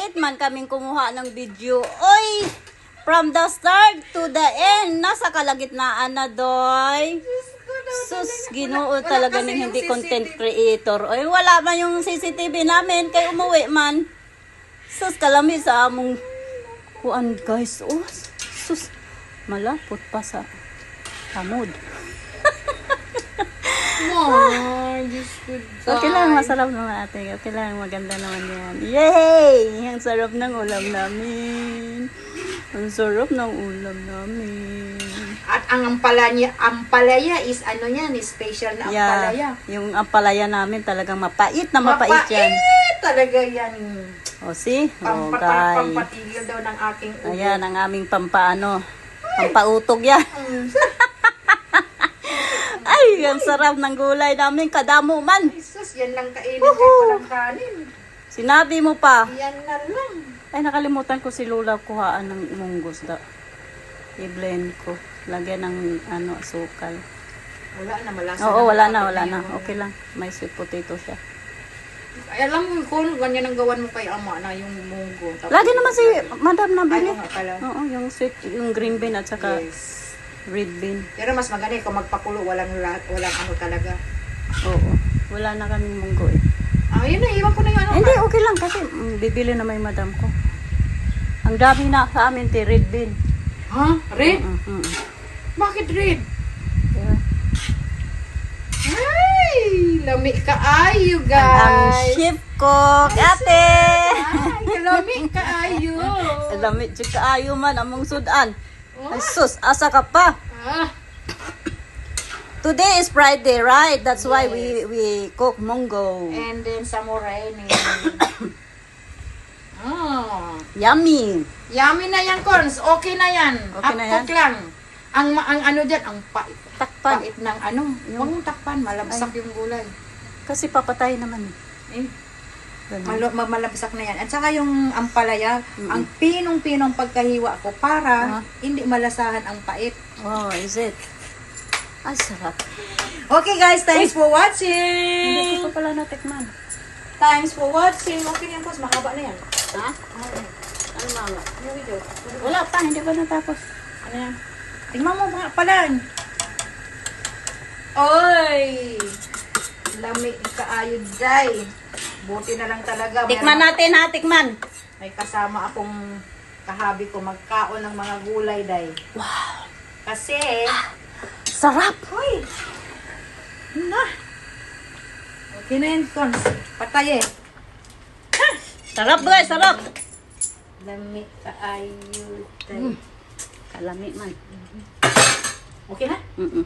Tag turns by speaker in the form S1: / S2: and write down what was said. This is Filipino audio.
S1: Mapait man kaming kumuha ng video. Oy! From the start to the end, nasa kalagitnaan na, doy. Sus, ginoo talaga ng hindi content creator. Oy, wala man yung CCTV namin, kay umuwi man. Sus, kalami sa among kuan guys. Oh, sus, malapot pa sa tamod.
S2: Diyos ko.
S1: Okay lang, masarap naman ate. Okay lang, maganda naman yan. Yay! Ang sarap ng ulam namin. Ang sarap ng ulam namin.
S2: At ang ampalaya, ampalaya is ano yan, is special na ampalaya.
S1: Yeah, yung ampalaya namin talagang mapait na mapait, yan.
S2: talaga yan.
S1: O, see? O,
S2: Pampata,
S1: guys.
S2: pampatigil daw ng aking ulo.
S1: Ayan, ang aming pampaano. Pampautog yan. Ay, ang sarap ng gulay namin. Kadamo man.
S2: Jesus, yan lang kainin kahit walang kanin.
S1: Sinabi mo pa.
S2: Yan na lang.
S1: Ay, nakalimutan ko si Lola kuhaan ng munggos da. I-blend ko. Lagyan ng ano, asukal.
S2: Wala na, malasa
S1: Oo, wala na, wala na.
S2: yung-
S1: Okay lang. May sweet potato siya.
S2: Ay, alam mo kung ganyan ang gawan mo kay ama na yung munggo. Tapos-
S1: Lagi naman si Madam na
S2: Ano nga pala.
S1: Oo, yung sweet, yung green bean at saka
S2: Yes.
S1: Red bean.
S2: Pero mas maganda kung magpakulo, walang lahat, walang ano talaga.
S1: Oo. Wala na kaming munggo eh.
S2: Ah, yun na, iwan ko na yung ano.
S1: Hindi, okay lang kasi mm, bibili na may madam ko. Ang dami na sa amin, ti red bean.
S2: Ha? Red?
S1: Mm, mm, mm.
S2: Bakit red?
S1: Diba?
S2: Ay, lami ka ayo,
S1: Ang
S2: guys.
S1: chef cook, ate!
S2: Ay, lami ka ayo.
S1: Alamit, tsaka ayo man, among sudan. Ay sus, asa ka pa?
S2: Ah,
S1: Today is Friday, right? That's why we we cook munggo.
S2: and then samurai ni. Ah.
S1: Yummy.
S2: Yummy na yan, Cons. Okay na yan.
S1: Okay na
S2: cook lang. Ang, ma- ang ano dyan, ang pait.
S1: Takpan.
S2: Pait ng ano. Huwag mong takpan, malabsak yung gulay.
S1: Kasi papatay naman eh.
S2: Malo, ma- malabsak na yan. At saka yung ampalaya, ang pinong-pinong pagkahiwa ko para
S1: Ah.
S2: hindi malasahan ang pait.
S1: Oh, is it? Ay, sarap.
S2: Okay guys, thanks for
S1: Hindi
S2: watching.
S1: ko pa pala natikman.
S2: Thanks for watching. Okay yan, Cons. Mahaba na yan.
S1: Ha? Ano mama?
S2: Yung video.
S1: Wala pa, hindi pa natapos.
S2: Ano yan? Tingnan mo nga pala. Oy! Lami kaayo day. Buti na lang talaga.
S1: Tikman
S2: meron-
S1: natin ha, tikman.
S2: May kasama akong kahabi ko magkaon ng mga gulay day.
S1: Wow.
S2: Kasi,
S1: Sarap.
S2: Hoy! Na! Okay na yun, Cons. Patay eh.
S1: Sarap guys, sarap.
S2: Lami kaayo day.
S1: Kalami man.
S2: Okay na?
S1: Mm-mm.